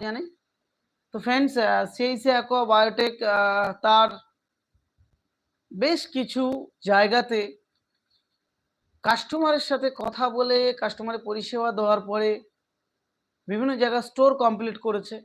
জানি। তো friends সিএইসি aqua biotech তার বেশ কিছু জায়গাতে কাস্টমারের সাথে কথা বলে কাস্টমারের পরিষেবা দেওয়ার পরে বিভিন্ন জায়গায় স্টোর কমপ্লিট করেছে।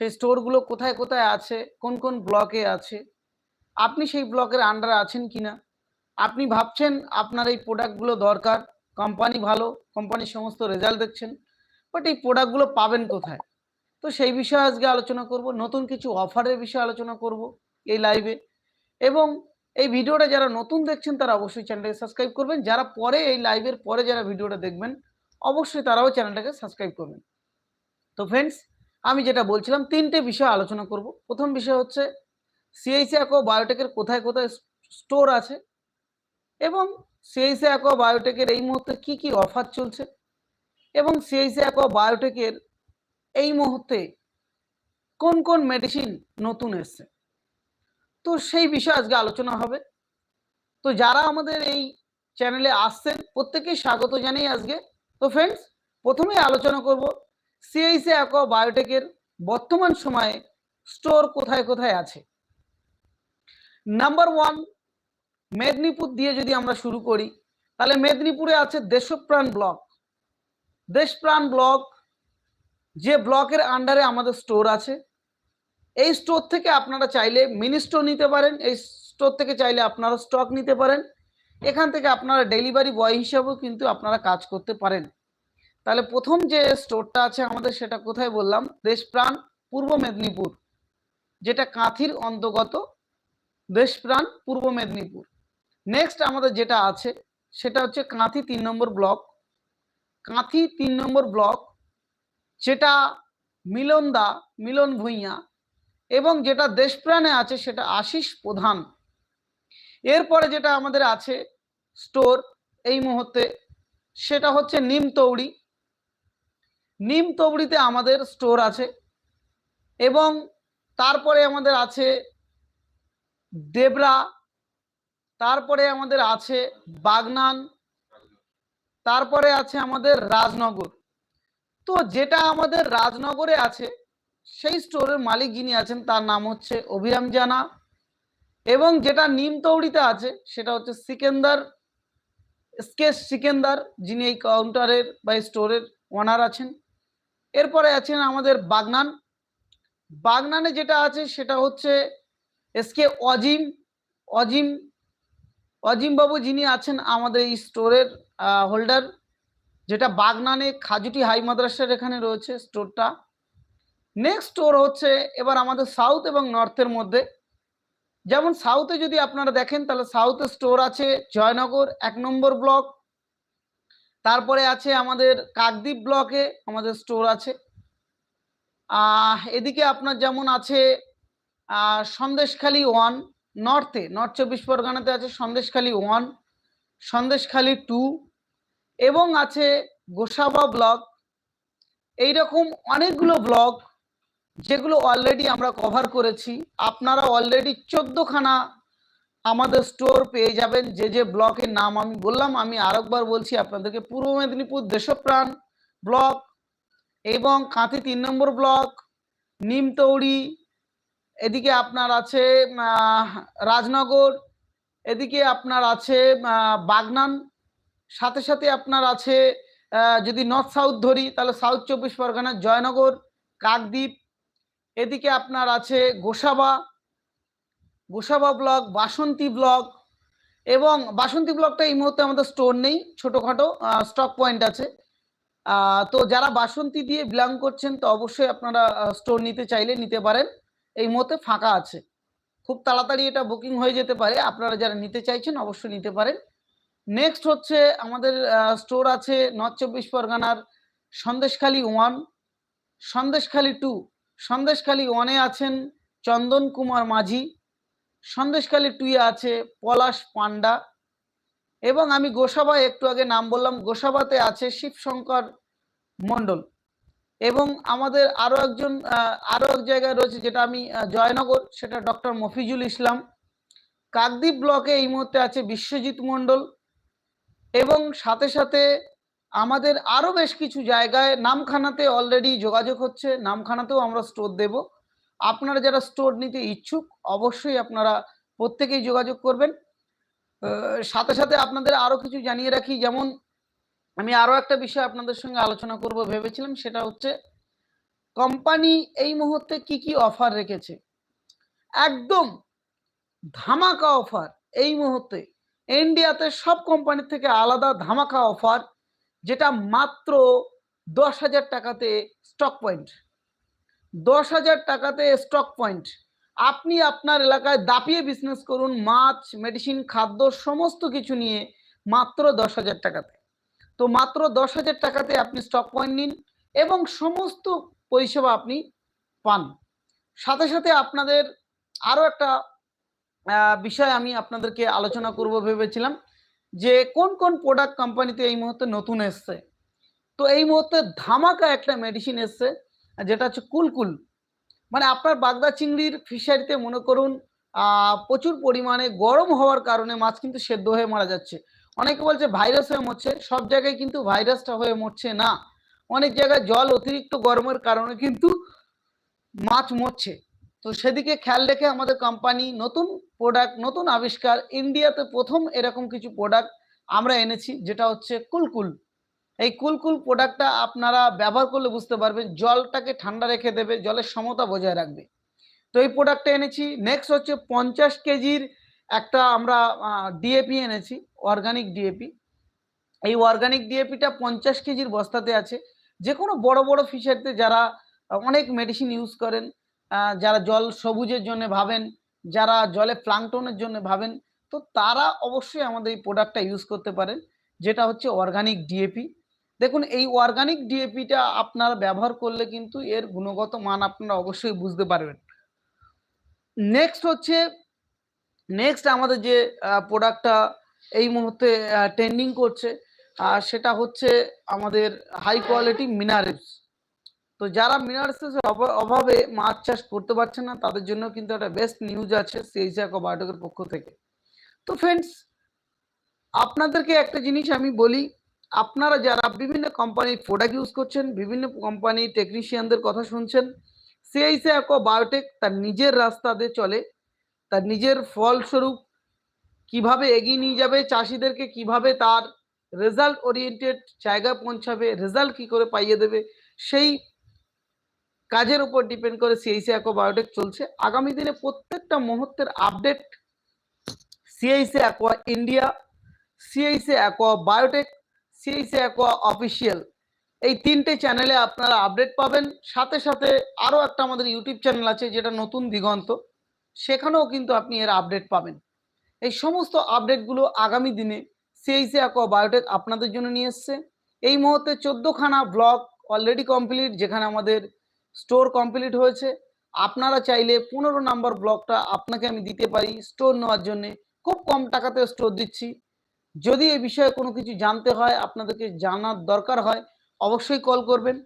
সেই স্টোরগুলো কোথায় কোথায় আছে, কোন কোন ব্লকে আছে, আপনি সেই ব্লকের আন্ডারে আছেন কিনা? আপনি ভাবছেন আপনার এই প্রোডাক্টগুলো দরকার কোম্পানি ভালো কোম্পানির সমস্ত রেজাল্ট দেখছেন বাট এই প্রোডাক্টগুলো পাবেন কোথায়? তো সেই বিষয়ে আজকে আলোচনা করব, নতুন কিছু অফারের বিষয়ে আলোচনা করব এই লাইভে এবং এই ভিডিওটা যারা নতুন দেখছেন, তারা অবশ্যই চ্যানেলটাকে সাবস্ক্রাইব করবেন। যারা পরে এই লাইভের পরে যারা ভিডিওটা দেখবেন, অবশ্যই তারাও চ্যানেলটাকে সাবস্ক্রাইব করবেন। তো ফ্রেন্ডস আমি যেটা বলছিলাম, তিনটে বিষয় আলোচনা করব। প্রথম বিষয় হচ্ছে সিআইসি অ্যাকো বায়োটেকের কোথায় কোথায় স্টোর আছে? এবং সিআইসি অ্যাকো বায়োটেকের এই মুহূর্তে কি কি অফার চলছে? এবং সিআইসি অ্যাকো বায়োটেকের এই মুহূর্তে কোন কোন মেডিসিন নতুন এসছে? তো সেই বিষয়ে আজকে আলোচনা হবে। তো যারা আমাদের এই চ্যানেলে আসছেন প্রত্যেকেই স্বাগত জানাই আজকে। তো ফ্রেন্ডস প্রথমেই আলোচনা করব সিআইসি অ্যাকোয়া বায়োটেকের বর্তমান সময়ে স্টোর কোথায় কোথায় আছে। নাম্বার ওয়ান মেদিনীপুর দিয়ে যদি আমরা শুরু করি, তাহলে মেদিনীপুরে আছে দেশপ্রাণ ব্লক। দেশপ্রাণ ব্লক যে ব্লকের আন্ডারে আমাদের স্টোর আছে, এই স্টোর থেকে আপনারা চাইলে মিনি স্টোর নিতে পারেন, এই স্টোর থেকে চাইলে আপনারা স্টক নিতে পারেন। এখান থেকে আপনারা ডেলিভারি বয় হিসাবেও কিন্তু আপনারা কাজ করতে পারেন। তাহলে প্রথম যে স্টোরটা আছে আমাদের সেটা কোথায় বললাম? দেশপ্রাণ, পূর্ব মেদিনীপুর, যেটা কাঁথির অন্তর্গত। দেশপ্রাণ, পূর্ব মেদিনীপুর। নেক্সট আমাদের যেটা আছে, সেটা হচ্ছে কাঁথি তিন নম্বর ব্লক কাঁথি তিন নম্বর ব্লক যেটা মিলনদা মিলন ভূঁইয়া এবং যেটা দেশপ্রাণে আছে সেটা আশিস প্রধান। এরপরে যেটা আমাদের আছে স্টোর এই মুহূর্তে, সেটা হচ্ছে নিমতৌড়ি নিমতৌড়িতে আমাদের স্টোর আছে এবং তারপরে আমাদের আছে দেবরা, তারপরে আমাদের আছে বাগনান, তারপরে আছে আমাদের রাজনগর। তো যেটা আমাদের রাজনগরে আছে, সেই স্টোরের মালিক যিনি আছেন, তার নাম হচ্ছে অভিরাম জানা। এবং যেটা নিমতৌড়িতে আছে, সেটা হচ্ছে সিকেন্দার স্কেচ সিকেন্দার, যিনি এই কাউন্টারের বা স্টোরের ওনার আছেন। এরপরে আছেন আমাদের বাগনান। বাগনানে যেটা আছে, সেটা হচ্ছে এসকে অজিম। অজিম, অজিমবাবু যিনি আছেন আমাদের এই স্টোরের হোল্ডার যেটা বাগনানে খাজুটি হাই মাদ্রাসার এখানে রয়েছে স্টোরটা। নেক্সট স্টোর হচ্ছে এবার আমাদের সাউথ এবং নর্থের মধ্যে। যেমন সাউথে যদি আপনারা দেখেন, তাহলে সাউথে স্টোর আছে জয়নগর, এক নম্বর ব্লক তারপরে আছে আমাদের কাকদ্বীপ ব্লকে আমাদের স্টোর আছে। এদিকে আপনার যেমন আছে সন্দেশখালী ওয়ান নর্থে নর্থ চব্বিশ পরগনাতে আছে সন্দেশখালী ওয়ান সন্দেশখালী টু এবং আছে গোসাবা ব্লক এইরকম অনেকগুলো ব্লক যেগুলো অলরেডি আমরা কভার করেছি। আপনারা অলরেডি চোদ্দখানা আমাদের স্টোর পেয়ে যাবেন। যে যে ব্লকের নাম আমি বললাম, আমি আরেকবার বলছি আপনাদেরকে, পূর্ব মেদিনীপুর দেশপ্রাণ ব্লক এবং কাঁথি তিন নম্বর ব্লক নিমতৌড়ি, এদিকে আপনার আছে রাজনগর, এদিকে আপনার আছে বাগনান সাথে সাথে আপনার আছে যদি নর্থ সাউথ ধরি, তাহলে সাউথ চব্বিশ পরগনার জয়নগর, কাকদ্বীপ, এদিকে আপনার আছে গোসাবা গোসাবা ব্লক, বাসন্তী ব্লক, এবং বাসন্তী ব্লকটা এই মুহূর্তে আমাদের স্টোর নেই, ছোটোখাটো স্টক পয়েন্ট আছে। তো যারা বাসন্তী দিয়ে বিলং করছেন, তো অবশ্যই আপনারা স্টোর নিতে চাইলে নিতে পারেন। এই মুহূর্তে ফাঁকা আছে। খুব তাড়াতাড়ি এটা বুকিং হয়ে যেতে পারে। আপনারা যারা নিতে চাইছেন, অবশ্যই নিতে পারেন। নেক্সট হচ্ছে আমাদের স্টোর আছে নর্থ চব্বিশ পরগনার সন্দেশখালী ওয়ান সন্দেশখালী টু সন্দেশখালী ওয়ানে আছেন চন্দন কুমার মাঝি, সন্দেশখালী টুয়ে আছে পলাশ পান্ডা এবং আমি গোসাবা একটু আগে নাম বললাম, গোসাবাতে আছে শিবশঙ্কর মণ্ডল, এবং আমাদের আরও একজন আরও এক জায়গায় রয়েছে যেটা আমি জয়নগর, সেটা ডক্টর মফিজুল ইসলাম, কাকদ্বীপ ব্লকে এই মুহূর্তে আছে বিশ্বজিৎ মণ্ডল এবং সাথে সাথে আমাদের আরও বেশ কিছু জায়গায় নামখানাতে অলরেডি যোগাযোগ হচ্ছে, নামখানাতেও আমরা স্টোর দেব। আপনারা যারা স্টোর নিতে ইচ্ছুক, অবশ্যই আপনারা প্রত্যেকেই যোগাযোগ করবেন। সাথে সাথে আপনাদের আরও কিছু জানিয়ে রাখি, যেমন আমি আরও একটা বিষয় আপনাদের সঙ্গে আলোচনা করব, ভেবেছিলাম সেটা হচ্ছে কোম্পানি এই মুহূর্তে কি কি অফার রেখেছে? একদম ধামাকা অফার এই মুহূর্তে। ইন্ডিয়াতে সব কোম্পানির থেকে আলাদা ধামাকা অফার যেটা মাত্র দশ হাজার টাকাতে স্টক পয়েন্ট দশ হাজার টাকাতে স্টক পয়েন্ট আপনি আপনার এলাকায় দাপিয়ে বিজনেস করুন, মাছ মেডিসিন খাদ্য, সমস্ত কিছু নিয়ে মাত্র দশ হাজার টাকাতে। তো মাত্র দশ হাজার টাকাতে আপনি স্টক পয়েন্ট নিন এবং সমস্ত পরিষেবা আপনি পান। সাথে সাথে আপনাদের আরও একটা বিষয় আমি আপনাদেরকে আলোচনা করব ভেবেছিলাম যে কোন কোন প্রোডাক্ট কোম্পানিতে এই মুহূর্তে নতুন এসছে। তো এই মুহূর্তে ধামাকা একটা মেডিসিন এসছে, যেটা হচ্ছে কুলকুল। মানে আপনার বাগদা চিংড়ির ফিশারিতে মনে করুন প্রচুর পরিমাণে গরম হওয়ার কারণে মাছ কিন্তু সেদ্ধ হয়ে মারা যাচ্ছে। অনেকে বলছে ভাইরাস হয়ে মরছে, সব জায়গায় কিন্তু ভাইরাসটা হয়ে মরছে না। অনেক জায়গায় জল অতিরিক্ত গরমের কারণে কিন্তু মাছ মরছে। তো সেদিকে খেয়াল রেখে আমাদের কোম্পানি নতুন প্রোডাক্ট নতুন আবিষ্কার ইন্ডিয়াতে প্রথম এরকম কিছু প্রোডাক্ট আমরা এনেছি, যেটা হচ্ছে কুলকুল। এই কুলকুল প্রোডাক্টটা আপনারা ব্যবহার করলে বুঝতে পারবেন, জলটাকে ঠান্ডা রেখে দেবে, জলের সমতা বজায় রাখবে। তো এই প্রোডাক্টটা এনেছি নেক্সট হচ্ছে পঞ্চাশ কেজির একটা আমরা ডিএপি এনেছি অর্গানিক ডিএপি এই অর্গানিক ডিএপিটা পঞ্চাশ কেজির বস্তাতে আছে। যে কোনো বড় বড় ফিশারিতে যারা অনেক মেডিসিন ইউজ করেন যারা জল সবুজের জন্য ভাবেন, যারা জলে প্লাংটনের জন্য ভাবেন, তো তারা অবশ্যই আমাদের এই প্রোডাক্টটা ইউজ করতে পারেন, যেটা হচ্ছে অর্গানিক ডিএপি দেখুন, এই অর্গানিক ডিএপিটা আপনারা ব্যবহার করলে কিন্তু এর গুণগত মান আপনারা অবশ্যই বুঝতে পারবেন। নেক্সট হচ্ছে নেক্সট আমাদের যে প্রোডাক্টটা এই মুহূর্তে ট্রেন্ডিং করছে সেটা হচ্ছে আমাদের হাই কোয়ালিটি মিনারেলস তো যারা মিনারেলসের অভাবে মাছ চাষ করতে পারছে না, তাদের জন্য কিন্তু একটা বেস্ট নিউজ আছে সিএইচআকো বায়োটেকের পক্ষ থেকে। তো ফ্রেন্ডস আপনাদেরকে একটা জিনিস আমি বলি, আপনারা যারা বিভিন্ন কোম্পানির প্রোডাক্ট ইউজ করছেন, বিভিন্ন কোম্পানির টেকনিশিয়ানদের কথা শুনছেন সিআইসিআকো বায়োটেক তার নিজের রাস্তা দিয়ে চলে, তার নিজের ফলস্বরূপ কীভাবে এগিয়ে নিয়ে যাবে, চাষিদেরকে কীভাবে তার রেজাল্ট ওরিয়েন্টেড জায়গায় পৌঁছাবে রেজাল্ট কি করে পাইয়ে দেবে, সেই কাজের উপর ডিপেন্ড করে সিআইসি অ্যাকোয়া বায়োটেক চলছে। আগামী দিনে প্রত্যেকটা মুহূর্তের update CIC aqua India CIC aqua biotech CIC aqua official এই তিনটে চ্যানেলে আপনারা আপডেট পাবেন। সাথে সাথে আরও একটা আমাদের ইউটিউব চ্যানেল আছে, যেটা নতুন দিগন্ত। সেখানেও কিন্তু আপনি এর আপডেট পাবেন। এই সমস্ত আপডেটগুলো আগামী দিনে সিআইসি অ্যাকোয়া বায়োটেক আপনাদের জন্য নিয়ে এসছে। এই মুহূর্তে চোদ্দোখানা ব্লগ অলরেডি কমপ্লিট যেখানে আমাদের স্টোর কমপ্লিট হয়েছে। আপনারা চাইলে পনেরো নাম্বার ব্লকটা আপনাকে আমি দিতে পারি স্টোর নেওয়ার জন্য। খুব কম টাকাতে স্টোর দিচ্ছি। যদি এই বিষয়ে কোনো কিছু জানতে হয়, আপনাদেরকে জানার দরকার হয়, অবশ্যই কল করবেন।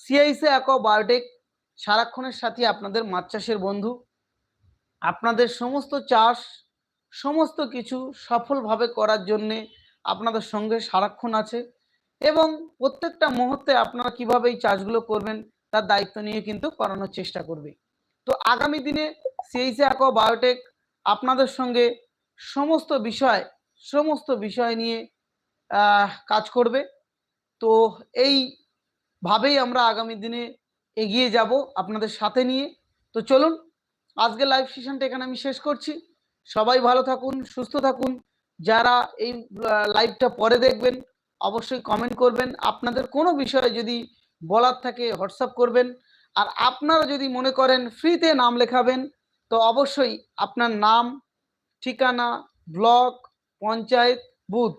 সিআইসি অ্যাকো বায়োটেক সারাক্ষণের সাথে আপনাদের মাছ চাষের বন্ধু। আপনাদের সমস্ত চাষ, সমস্ত কিছু সফলভাবে করার জন্যে আপনাদের সঙ্গে সারাক্ষণ আছে। এবং প্রত্যেকটা মুহূর্তে আপনারা কীভাবে এই চাষগুলো করবেন, তার দায়িত্ব নিয়ে কিন্তু করানোর চেষ্টা করবে। তো আগামী দিনে সিএইসি অ্যাকো বায়োটেক আপনাদের সঙ্গে সমস্ত বিষয় সমস্ত বিষয় নিয়ে কাজ করবে। তো এইভাবেই আমরা আগামী দিনে এগিয়ে যাব আপনাদের সাথে নিয়ে। তো চলুন আজকে লাইভ সেশনটা এখানে আমি শেষ করছি। সবাই ভালো থাকুন, সুস্থ থাকুন। যারা এই লাইভটা পরে দেখবেন অবশ্যই কমেন্ট করবেন। আপনাদের কোনো বিষয়ে যদি বলার থাকে হোয়াটসঅ্যাপ করবেন। আর আপনারা যদি মনে করেন ফ্রিতে নাম লেখাবেন, তো অবশ্যই আপনার নাম, ঠিকানা, ব্লক, পঞ্চায়েত, বুথ,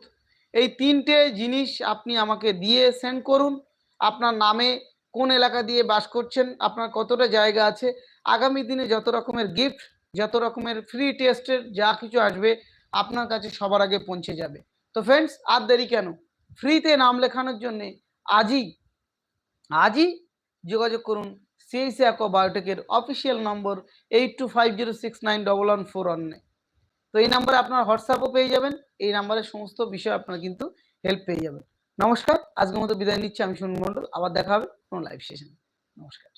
এই তিনটে জিনিস আপনি আমাকে দিয়ে সেন্ড করুন। আপনার নামে কোন এলাকা দিয়ে বাস করছেন, আপনার কতটা জায়গা আছে, আগামী দিনে যত রকমের গিফট যত রকমের ফ্রি টেস্টের যা কিছু আসবে, আপনার কাছে সবার আগে পৌঁছে যাবে। তো ফ্রেন্ডস আর দেরি কেন? ফ্রিতে নাম লেখানোর জন্য আজই আজই যোগাযোগ করুন CIC aqua বায়োটেকের official number eight two five zero six nine double one four one তো এই নাম্বারে আপনার হোয়াটসঅ্যাপও পেয়ে যাবেন, এই নাম্বারে সমস্ত বিষয় আপনার কিন্তু হেল্প পেয়ে যাবেন। নমস্কার, আজকের মতো বিদায় নিচ্ছি আমি সুনীল মন্ডল আবার দেখা হবে কোনো লাইভ সেশনে। নমস্কার।